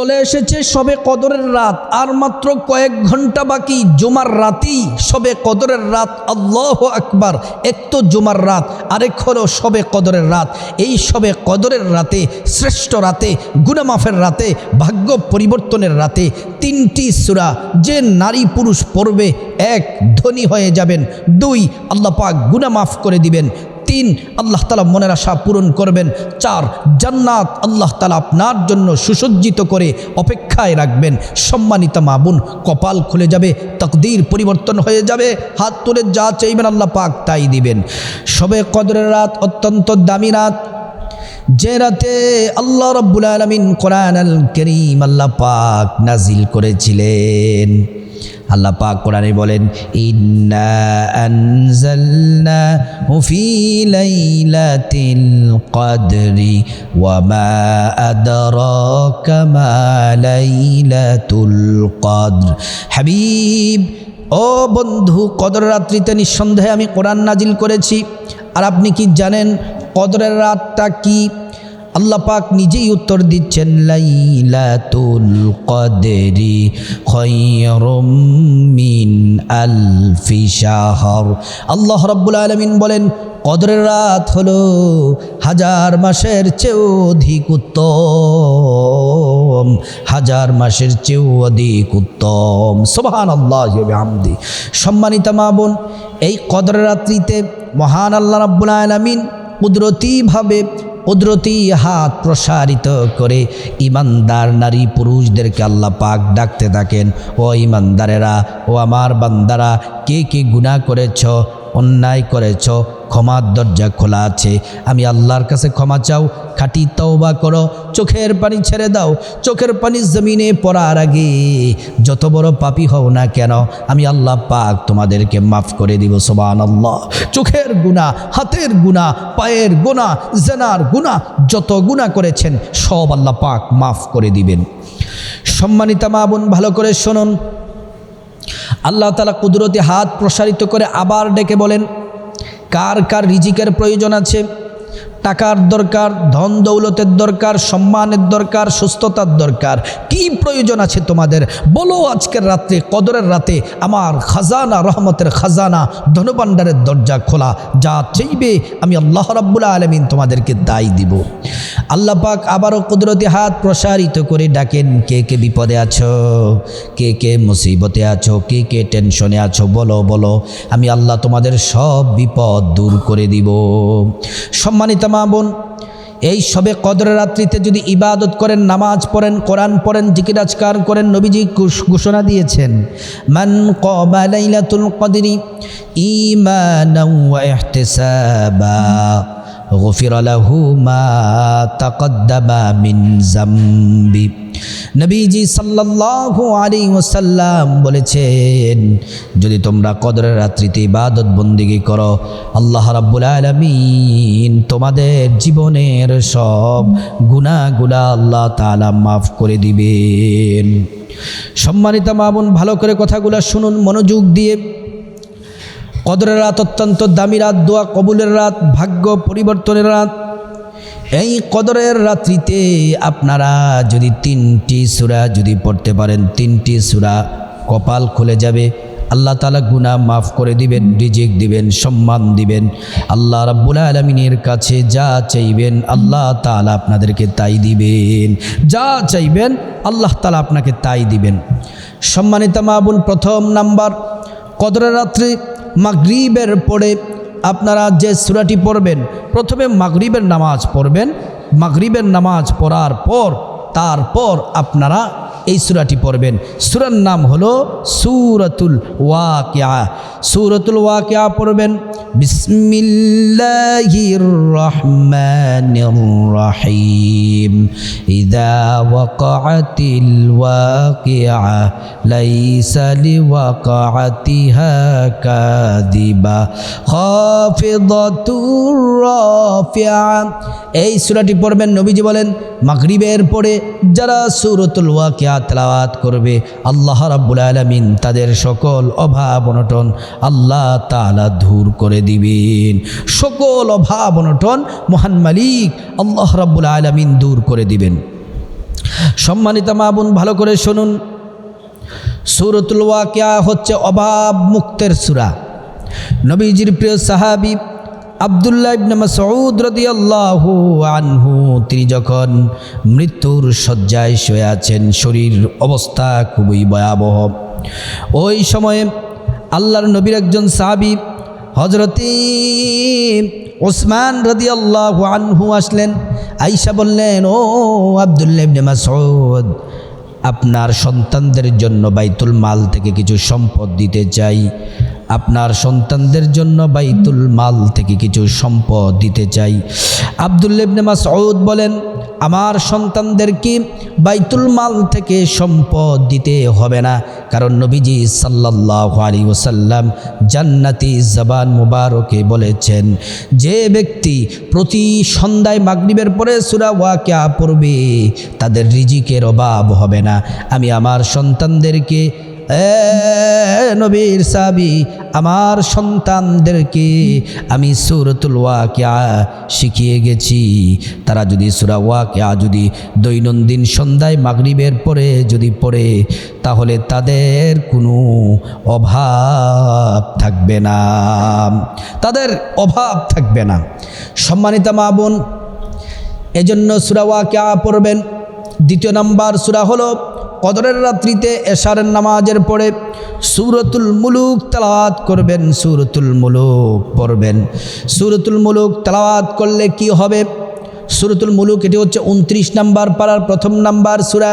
চলে এসেছে সবে কদরের রাত, আর মাত্র কয়েক ঘণ্টা বাকি, জুমার রাতেই সবে কদরের রাত, আল্লাহ আকবার, এক তো জুমার রাত, আরেক হলো সবে কদরের রাত। এই সবে কদরের রাতে, শ্রেষ্ঠ রাতে, গুনামাফের রাতে, ভাগ্য পরিবর্তনের রাতে তিনটি সুরা, যে নারী পুরুষ পড়বে, এক ধনী হয়ে যাবেন, দুই আল্লাহ পাক গুনা মাফ করে দিবেন তিন, আল্লাহ তালা মনের আশা পূরণ করবেন। চার, জান্নাত আল্লাহ তালা আপনার জন্য সুসজ্জিত করে অপেক্ষায় রাখবেন। সম্মানিত মাবুন কপাল খুলে যাবে, তকদির পরিবর্তন হয়ে যাবে, হাত তুলে যা চাইবেন আল্লাহ পাক তাই দিবেন। সবে কদরের রাত অত্যন্ত দামি রাত যে রাতে আল্লাহ রব্বুল আলমিন কোরআন আল করিম আল্লাহ পাক নাজিল করেছিলেন। আল্লাহ পাক কোরআনে বলেন, ইন্না কদর হাবিব, ও বন্ধু, কদর রাত্রিতে নিঃসন্দেহে আমি কোরআন নাজিল করেছি। আর আপনি কি জানেন কদরের রাতটা কি? আল্লাহ পাক নিজেই উত্তর দিচ্ছেন, লাইলাতুল কদরি খৈরুম মিন আলফি শাহর। আল্লাহ রাব্বুল আলামিন বলেন, কদরের রাত হলো হাজার মাসের চেয়েও অধিক উত্তম। হাজার মাসের চেয়েও অধিক উত্তম। সোবাহান আল্লাহ আমদি সম্মানিত মা বোন, এই কদরের রাত্রিতে মহান আল্লাহ রাব্বুল আলামিন কুদরতিভাবে, কুদরতি হাত প্রসারিত করে ইমানদার নারী পুরুষদেরকে আল্লাহ পাক ডাকতে থাকেন, ও ইমানদারেরা, ও আমার বান্দারা, কে কে গুণা করেছ? অন্যায় করেছ ক্ষমার দরজা খোলা আছে। আমি আল্লাহর কাছে ক্ষমা চাও, খাটি তওবা করো, চোখের পানি ছেড়ে দাও, চোখের পানি জমিনে পড়ার আগে। যত বড় পাপি হও না কেন, আমি আল্লাহ পাক তোমাদেরকে মাফ করে দিব সোবান আল্লাহ চোখের গুণা হাতের গুণা পায়ের গুণা জেনার গুণা যত গুণা করেছেন, সব আল্লাহ পাক মাফ করে দিবেন। সম্মানিতা মা বোন, ভালো করে শুনুন। আল্লাহ তালা কুদরতি হাত প্রসারিত করে আবার ডেকে বলেন কার কার রিজিকের প্রয়োজন আছে? টাকার দরকার, ধন দৌলতের দরকার, সম্মানের দরকার, সুস্থতার দরকার। কি প্রয়োজন আছে তোমাদের? বলো আজকের রাত্রে কদরের রাতে আমার খাজানা, রহমতের খাজানা, ধনভাণ্ডারের দরজা খোলা। যা চাইবে আমি আল্লাহ রাব্বুল আলমিন তোমাদেরকে দায় দিব। আল্লাহ পাক আবারও কুদরতি হাত প্রসারিত করে ডাকেন, কে কে বিপদে আছো? কে কে মুসিবতে আছো? কে কে টেনশনে আছো? বলো বলো। আমি আল্লাহ তোমাদের সব বিপদ দূর করে দিব। সম্মানিত মা বোন, এই সবে কদরের রাত্রিতে যদি ইবাদত করেন, নামাজ পড়েন, কোরআন পড়েন জিকিরাজকার করেন, নবীজি ঘোষ- ঘোষণা দিয়েছেন, মান কদিনী কদরি গফির আলাহু মা তাকদ্দামা মিন জাম্বি। নবীজি সাল্লাল্লাহু আলী ওসাল্লাম বলেছেন, যদি তোমরা কদরের রাত্রিতে ইবাদত বন্দিগি করো, আল্লাহ রাব্বুল আলামিন তোমাদের জীবনের সব গুণাগুলা আল্লাহ তাআলা মাফ করে দিবেন। সম্মানিত মামুন ভালো করে কথাগুলা শুনুন, মনোযোগ দিয়ে কদরের রাত অত্যন্ত দামি রাত, দোয়া কবুলের রাত, ভাগ্য পরিবর্তনের রাত। এই কদরের রাত্রিতে আপনারা যদি তিনটি সুরা যদি পড়তে পারেন, তিনটি সুরা কপাল খুলে যাবে। আল্লাহ তালা গুনাহ মাফ করে দিবেন, রিজিক দিবেন, সম্মান দিবেন। আল্লাহ রাব্বুল আলমিনের কাছে যা চাইবেন, আল্লাহ তালা আপনাদেরকে তাই দিবেন। যা চাইবেন, আল্লাহ তালা আপনাকে তাই দিবেন। সম্মানিত মাবুন প্রথম নাম্বার, কদরের রাত্রি মাগরিবের পরে আপনারা যে সুরাটি পড়বেন, প্রথমে মাগরিবের নামাজ পড়বেন। মাগরিবের নামাজ পড়ার পর, তারপর আপনারা এই সুরাটি পড়বেন। সুরার নাম হলো সুরতুল ওয়াকিয়া। সুরতুল ওয়াকিয়া পড়বেন এই সূরাটি পড়বেন, নবীজি বলেন, মাগরিবের পরে যারা সূরাতুল ওয়াকিয়া তেলাওয়াত করবে। আল্লাহ রাব্বুল আলামিন তাদের সকল অভাব অনটন আল্লাহ তালা দূর করে দিবেন। সকল অভাব অনটন মহান মালিক আল্লাহ রাব্বুল আলামিন দূর করে দিবেন। সম্মানিত মা বোন, ভালো করে শুনুন। সুরতুল ওয়াকিয়া হচ্ছে অভাব মুক্তের সুরা। নবীজির প্রিয় সাহাবি আবদুল্লাহ ইবনে মাসউদ রাদিয়াল্লাহু আনহু, তিনি যখন মৃত্যুর শয্যায় শুয়ে আছেন, শরীর অবস্থা খুবই ভয়াবহ। ওই সময়ে আল্লাহর নবীর একজন সাহাবি হজরতি ওসমান রাদিয়াল্লাহু আনহু আসলেন আইসা বললেন, ও আবদুল্লাহ ইবনে মাসউদ আপনার সন্তানদের জন্য বাইতুল মাল থেকে কিছু সম্পদ দিতে চাই। আপনার সন্তানদের জন্য বাইতুল মাল থেকে কিছু সম্পদ দিতে চাই। আবদুল্লেবনে মাসউদ বলেন আমার সন্তানদেরকে বাইতুল মাল থেকে সম্পদ দিতে হবে না। কারণ নবীজি সাল্লাহ আলী ওসাল্লাম জান্নাতি জবান মুবারকে বলেছেন, যে ব্যক্তি প্রতি সন্ধ্যায় মাগরিবের পরে সুরা ওয়াকিয়া পড়বে, তাদের রিজিকের অভাব হবে না। আমি আমার সন্তানদেরকে নবীর সাবি, আমার সন্তানদেরকে আমি সুরতুল ওয়াকিয়া শিখিয়ে গেছি। তারা যদি সুরা ওয়াকিয়া যদি দৈনন্দিন সন্ধ্যায় মাগরিবের পরে যদি পড়ে, তাহলে তাদের কোনো অভাব থাকবে না। তাদের অভাব থাকবে না। সম্মানিত মা বোন, এজন্য সুরা ওয়াকিয়া পড়বেন। দ্বিতীয় নাম্বার সুরা হলো কদরের রাত্রিতে এশারের নামাজের পরে সুরতুল মুলুক তালাওয়াত করবেন, সুরতুল মুলুক পড়বেন। সুরতুল মুলুক তালাওয়াত করলে কি হবে? সুরতুল মুলুক, এটি হচ্ছে উনত্রিশ নাম্বার পাড়ার প্রথম নাম্বার সুরা।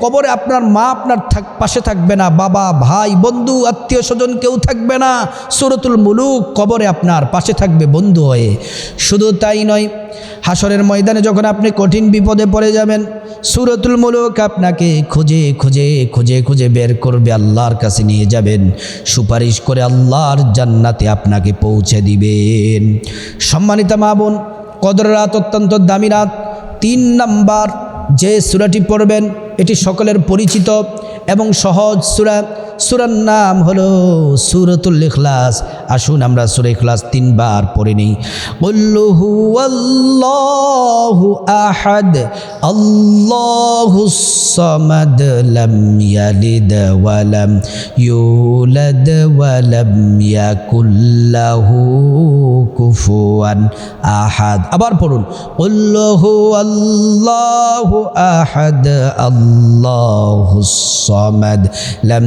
কবরে আপনার মা আপনার থাক পাশে থাকবে না, বাবা, ভাই, বন্ধু, আত্মীয় স্বজন কেউ থাকবে না। সুরতুল মুলুক কবরে আপনার পাশে থাকবে বন্ধু হয়ে। শুধু তাই নয় হাসরের ময়দানে যখন আপনি কঠিন বিপদে পড়ে যাবেন, সুরতুল মুলুক আপনাকে খুঁজে খুঁজে খুঁজে খুঁজে বের করবে, আল্লাহর কাছে নিয়ে যাবেন। সুপারিশ করে আল্লাহর জান্নাতে আপনাকে পৌঁছে দিবেন। সম্মানিতা মা বোন, কদর রাত অত্যন্ত দামি রাত। তিন নাম্বার যে সুরাটি পড়বেন এটি সকলের পরিচিত এবং সহজ সুরা। সুরার নাম হলো সুরতুল ইখলাস। আসুন আমরা সুরে ইখলাস তিনবার পড়ে নিই। উল্লুহু আল্লাহু আহাদ, আল্লাহু সামাদ, লাম ইয়ালিদ ওয়া লাম ইউলাদ ওয়া লাম ইয়াকুল কুফুয়ান আহাদ। আবার পড়ুন উল্লুহু আল্লাহু আহাদ, আল্লাহু সামাদ, লাম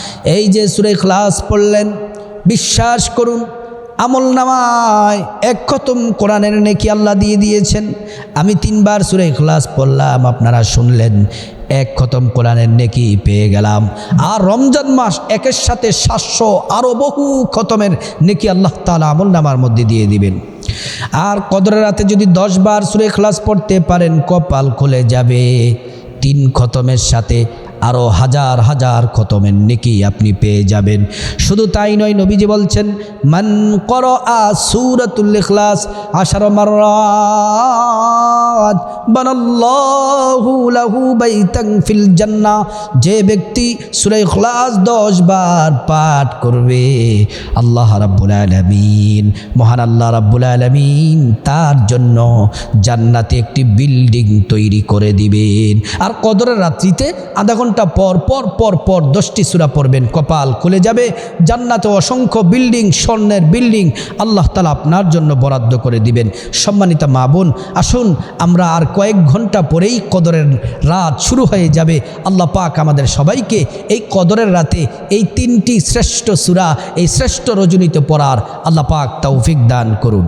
এই যে সুরে খ্লাস পড়লেন, বিশ্বাস করুন, আমল নামায় এক খতম কোরআনের নেকি আল্লাহ দিয়ে দিয়েছেন। আমি তিনবার সুরে খ্লাস পড়লাম, আপনারা শুনলেন, এক খতম কোরআনের নেকি পেয়ে গেলাম। আর রমজান মাস একের সাথে সাতশো আরও বহু খতমের নেকি আল্লাহ তালা আমল নামার মধ্যে দিয়ে দিবেন। আর কদরের রাতে যদি দশ বার সুরে খ্লাস পড়তে পারেন, কপাল খুলে যাবে। তিন খতমের সাথে আরও হাজার হাজার খতমের নেকি আপনি পেয়ে যাবেন। শুধু তাই নয়, নবীজি বলছেন, মান কর আ সুরাতুল ইখলাস আশার মাররাত বানাল্লাহু লাহু বাইতান ফিল জান্নাহ। যে ব্যক্তি সূরা ইখলাস 10 বার পাঠ করবে, আল্লাহ রাব্বুল আলামিন, মহান আল্লাহ রাব্বুল আলামিন তার জন্য জান্নাতে একটি বিল্ডিং তৈরি করে দিবেন। আর কদরের রাত্রিতে আধা ঘণ্টা ঘণ্টা পর পর পর পর দশটি সুরা পড়বেন। কপাল খুলে যাবে। জান্নাতে অসংখ্য বিল্ডিং, স্বর্ণের বিল্ডিং আল্লাহ তালা আপনার জন্য বরাদ্দ করে দিবেন। সম্মানিতা মা বোন, আসুন আমরা আর কয়েক ঘণ্টা পরেই কদরের রাত শুরু হয়ে যাবে। আল্লাহ পাক আমাদের সবাইকে এই কদরের রাতে এই তিনটি শ্রেষ্ঠ সুরা, এই শ্রেষ্ঠ রজনীতে পড়ার আল্লাহ পাক তৌফিক দান করুন।